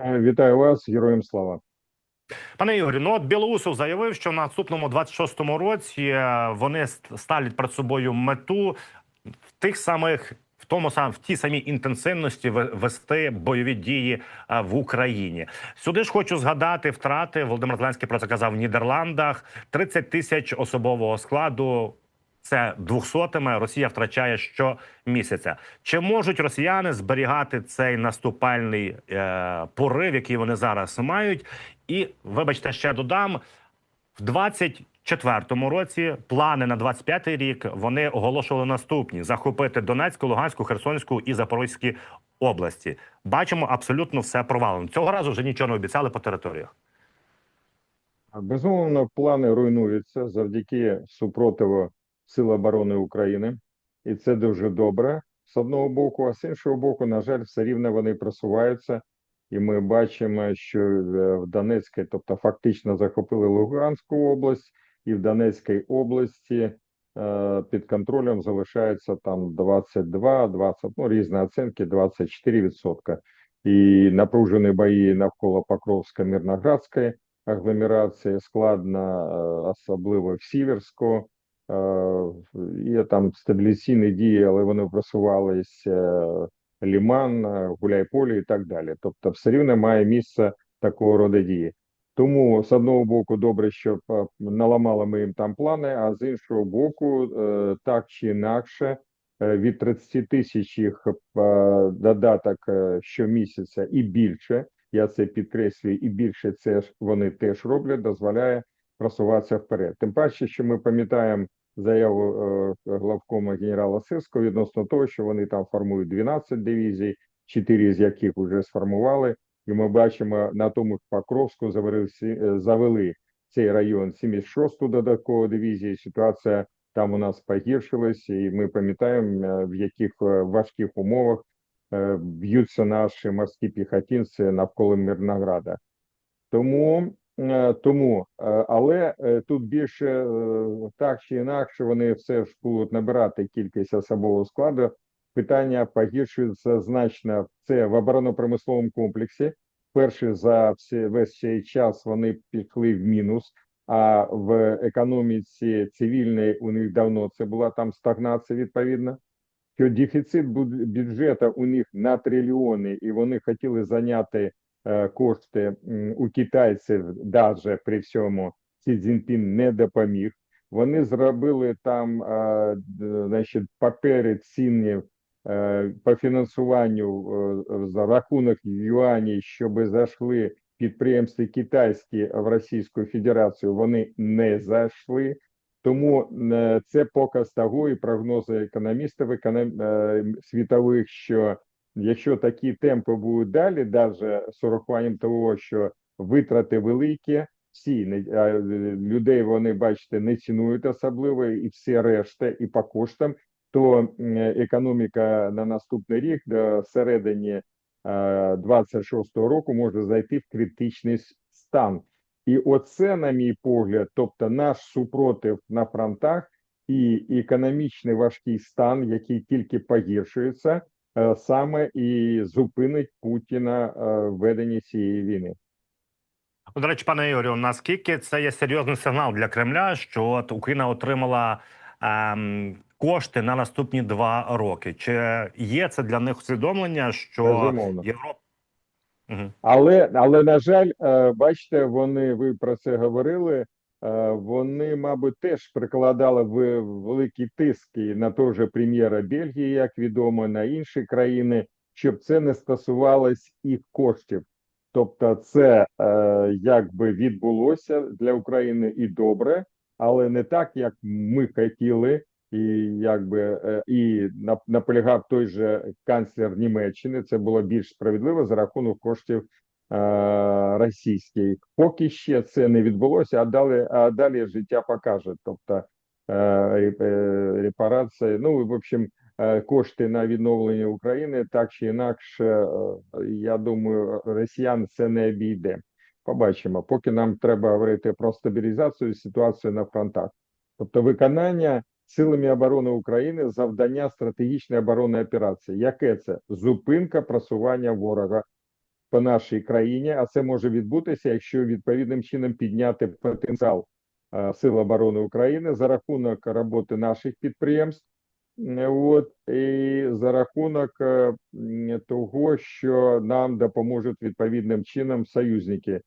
Е, Вітаю вас, героям слава. Пане Ігорі, ну от Білоусов заявив, що на наступному 26-му році е, вони ст- ставлять перед собою мету в тих самих. В тому сам в тій самій інтенсивності ве- вести бойові дії е, в Україні. Сюди ж хочу згадати втрати. Володимир Зеленський про це казав в Нідерландах. 30 тисяч особового складу. Це двохсотими Росія втрачає щомісяця. Чи можуть росіяни зберігати цей наступальний е, порив, який вони зараз мають? І вибачте, ще додам в 24-му році плани на 25-й рік вони оголошували наступні: захопити Донецьку, Луганську, Херсонську і Запорізькі області. Бачимо абсолютно все провалено. Цього разу вже нічого не обіцяли по територіях. Безумовно, плани руйнуються завдяки супротиву Сил оборони України, і це дуже добре з одного боку, а з іншого боку, на жаль, все рівно вони просуваються, і ми бачимо, що е, в Донецькій, тобто фактично захопили Луганську область, і в Донецькій області е, під контролем залишається там 22, 20, ну різні оцінки, 24%. І напружені бої навколо Покровська Мирноградської агломерації складно, е, особливо в Сіверську. Е, Є там стабіляційні дії, але вони просувалися Ліман, е, Гуляйполі і так далі. Тобто, все рівно має місце такого роду дії. Тому з одного боку, добре, що е, наламали ми їм там плани, а з іншого боку, е, так чи інакше, е, від 30 тисяч їх е, додаток е, щомісяця і більше. Я це підкреслюю, і більше це ж вони теж роблять, дозволяє просуватися вперед. Тим паче, що ми пам'ятаємо заяву е, главкома генерала Сирського відносно того, що вони там формують 12 дивізій, 4 з яких вже сформували. І ми бачимо на тому ж Покровську завели, завели цей район 76-ту додаткову дивізію. Ситуація там у нас погіршилась, і ми пам'ятаємо, е, в яких е, важких умовах б'ються наші морські піхотинці навколо Мирнограда. Тому, тому, е, але е, тут більше е, так чи інакше вони все ж будуть набирати кількість особового складу. Питання погіршується значно. Це в оборонно-промисловому комплексі. Перше за всі, весь цей час вони пішли в мінус. А в економіці цивільній у них давно це була там стагнація відповідно що дефіцит бюджету у них на трильйони, і вони хотіли зайняти е, кошти у китайців, навіть при всьому Сі Цзіньпін не допоміг. Вони зробили там е, значить, папери цінні е, по фінансуванню е, за рахунок юанів, щоб зайшли підприємства китайські в Російську Федерацію. Вони не зайшли. Тому е, це показ того і прогнози економістів економ... е, світових, що якщо такі темпи будуть далі, навіть з урахуванням того, що витрати великі, всі людей вони бачите не цінують особливо, і всі решта, і по коштам, то економіка на наступний рік до середині 26-го року може зайти в критичний стан. І оце, на мій погляд, тобто наш супротив на фронтах і економічний важкий стан, який тільки погіршується, саме і зупинить Путіна е, цієї війни. До речі, пане Ігорю, наскільки це є серйозний сигнал для Кремля, що от Україна отримала ем, кошти на наступні два роки? Чи є це для них усвідомлення, що Безумовно. Європа Угу. Але, але на жаль, е, бачите, вони ви про це говорили. Е, Вони, мабуть, теж прикладали в великі тиски на того же прем'єра Бельгії, як відомо, на інші країни, щоб це не стосувалось їх коштів. Тобто, це е, якби відбулося для України і добре, але не так, як ми хотіли, і якби е, і наполягав той же канцлер Німеччини. Це було більш справедливо за рахунок коштів е, російських. Поки ще це не відбулося, а далі, а далі життя покаже. Тобто е, е, репарації, ну в общем, кошти на відновлення України, так чи інакше, я думаю, росіян це не обійде. Побачимо, поки нам треба говорити про стабілізацію ситуації на фронтах, тобто виконання силами оборони України завдання стратегічної оборонної операції. Яке це зупинка просування ворога по нашій країні, а це може відбутися, якщо відповідним чином підняти потенціал е, Сил оборони України за рахунок роботи наших підприємств. Е, От і за рахунок е, того, що нам допоможуть відповідним чином союзники.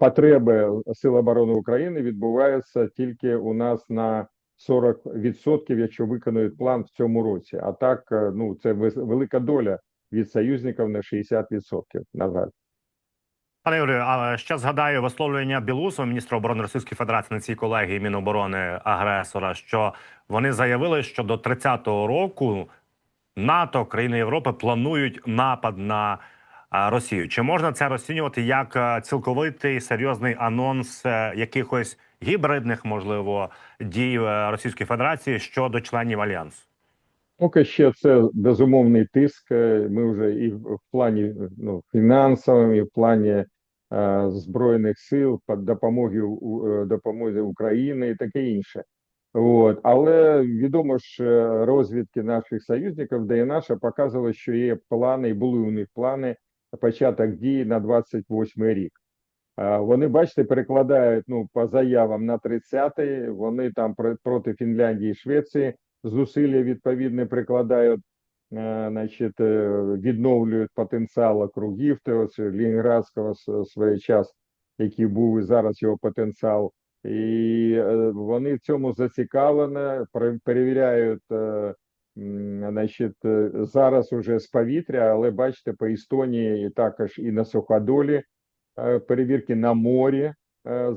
Потреби Сил оборони України відбуваються тільки у нас на 40%, якщо виконують план в цьому році. А так, ну це велика доля від союзників на 60%, на жаль. Пане Юрію, а ще згадаю висловлювання Білусова, міністра оборони Російської Федерації на цій колегії Міноборони агресора, що вони заявили, що до 30-го року НАТО, країни Європи планують напад на Росію. Чи можна це розцінювати як цілковитий серйозний анонс е, якихось гібридних, можливо, дій е, Російської Федерації щодо членів альянсу? Поки ще це безумовний тиск. Е, Ми вже і в плані ну, фінансовому, і в плані е, збройних сил, по допомоги е, України і таке інше. От. Але відомо ж е, розвідки наших союзників, де і наша, показували, що є плани, і були у них плани початок дії на 28 рік. Вони, бачите, перекладають ну, по заявам на 30-й, вони там проти Фінляндії і Швеції зусилля відповідне прикладають, е, значить, е, відновлюють потенціал округів, того ж Лінінградського с- час, який був і зараз його потенціал. І е, вони в цьому зацікавлені, перевіряють, значить, зараз уже з повітря, але бачите, по Естонії і також і на суходолі перевірки на морі,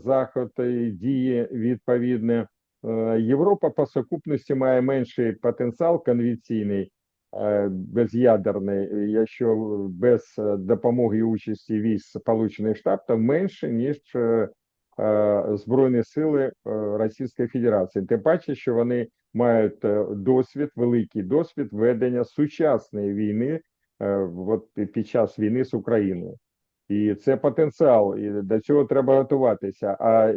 заход і дії відповідне. Е, Європа по сукупності має менший потенціал конвенційний, е, без'ядерний, якщо без е, допомоги і участі військ Сполучених Штатів менше, ніж Збройні сили Російської Федерації. Тим паче, що вони мають досвід, великий досвід ведення сучасної війни от під час війни з Україною. І це потенціал, і до цього треба готуватися. А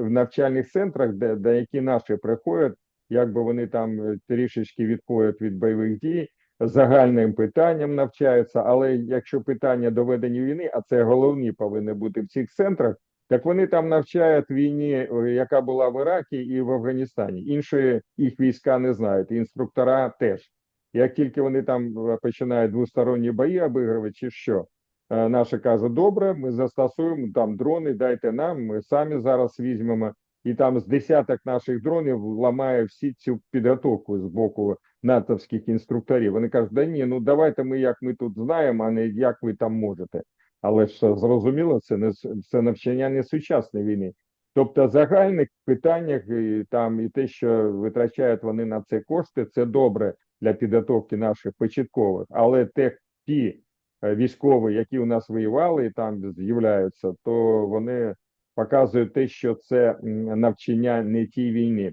в навчальних центрах, де, де які наші приходять, якби вони там е, трішечки відходять від бойових дій, загальним питанням навчаються. Але якщо питання доведення війни, а це головні повинні бути в цих центрах, так вони там навчають війні, яка була в Іракі і в Афганістані. Іншої їх війська не знають, інструктора теж. Як тільки вони там е, починають двосторонні бої обігрувати, чи що, Наша каже, добре, ми застосуємо там дрони, дайте нам, ми самі зараз візьмемо. І там з десяток наших дронів ламає всі цю підготовку з боку натовських інструкторів. Вони кажуть, да ні, ну давайте ми як ми тут знаємо, а не як ви там можете. Але ж е, зрозуміло, це не це навчання не сучасної війни. Тобто, в загальних питаннях і там і те, що витрачають вони на це кошти, це добре для підготовки наших початкових, але те, ті е, військові, які у нас воювали і там з'являються, то вони показують те, що це навчання не тій війні.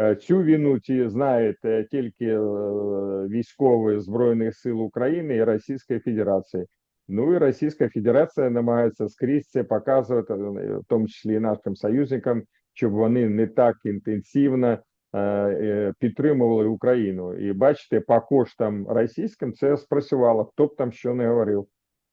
Е, Цю війну ті тільки е, військові збройних сил України і Російської Федерації. Ну і Російська Федерація намагається скрізь це показувати, е, в тому числі і нашим союзникам, щоб вони не так інтенсивно е, е, підтримували Україну. І бачите, по коштам російським це спрацювало. Хто б там що не говорив.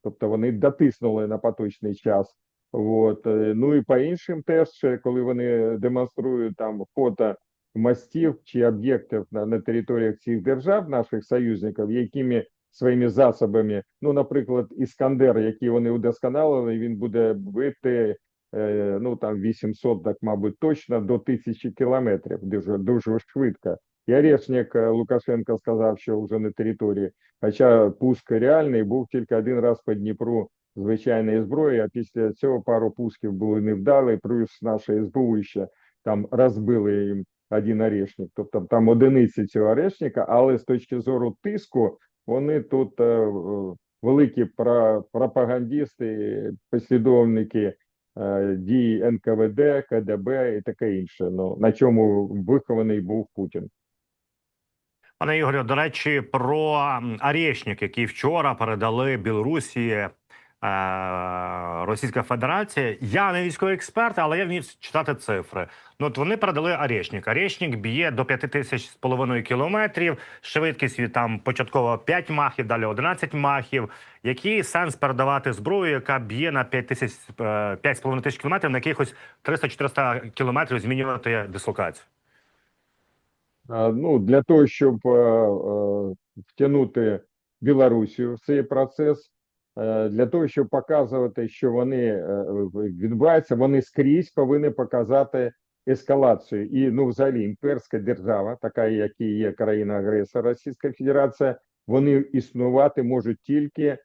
Тобто вони дотиснули на поточний час. От. е, Ну і по іншим теж, е, коли вони демонструють там фото мостів чи об'єктів на, на територіях цих держав, наших союзників, якими своїми засобами, ну, наприклад, Іскандер, який вони удосконалили, він буде бити е, ну там 800, так мабуть, точно до 1000 кілометрів, дуже дуже швидко. І Орешник е, Лукашенко сказав, що вже на території, хоча пуск реальний був тільки один раз по Дніпру звичайної зброї, а після цього пару пусків були невдалі, плюс наша СБУ ще там розбили їм один орешник. Тобто там одиниці цього орешника, але з точки зору тиску, вони тут е, е, великі пропагандисти, послідовники е, дій НКВД, КДБ і таке інше. Ну на чому вихований був Путін. Пане Ігорю, до речі, про арешник, який вчора передали Білорусі Російська Федерація. Я не військовий експерт, але я вмів читати цифри. Ну, от вони передали Арєшнік. Арєшнік б'є до 5 тисяч з половиною кілометрів, швидкість там початково 5 махів, далі 11 махів. Який сенс передавати зброю, яка б'є на 5 тисяч е, 5,5 тисяч кілометрів, на якихось 300-400 кілометрів змінювати дислокацію? А, Ну, для того, щоб е, е, втягнути Білорусію в цей процес, е, для того, щоб показувати, що вони е, відбуваються, вони скрізь повинні показати ескалацію. І ну, взагалі, імперська держава, така як і є країна-агресор Російська Федерація, вони існувати можуть тільки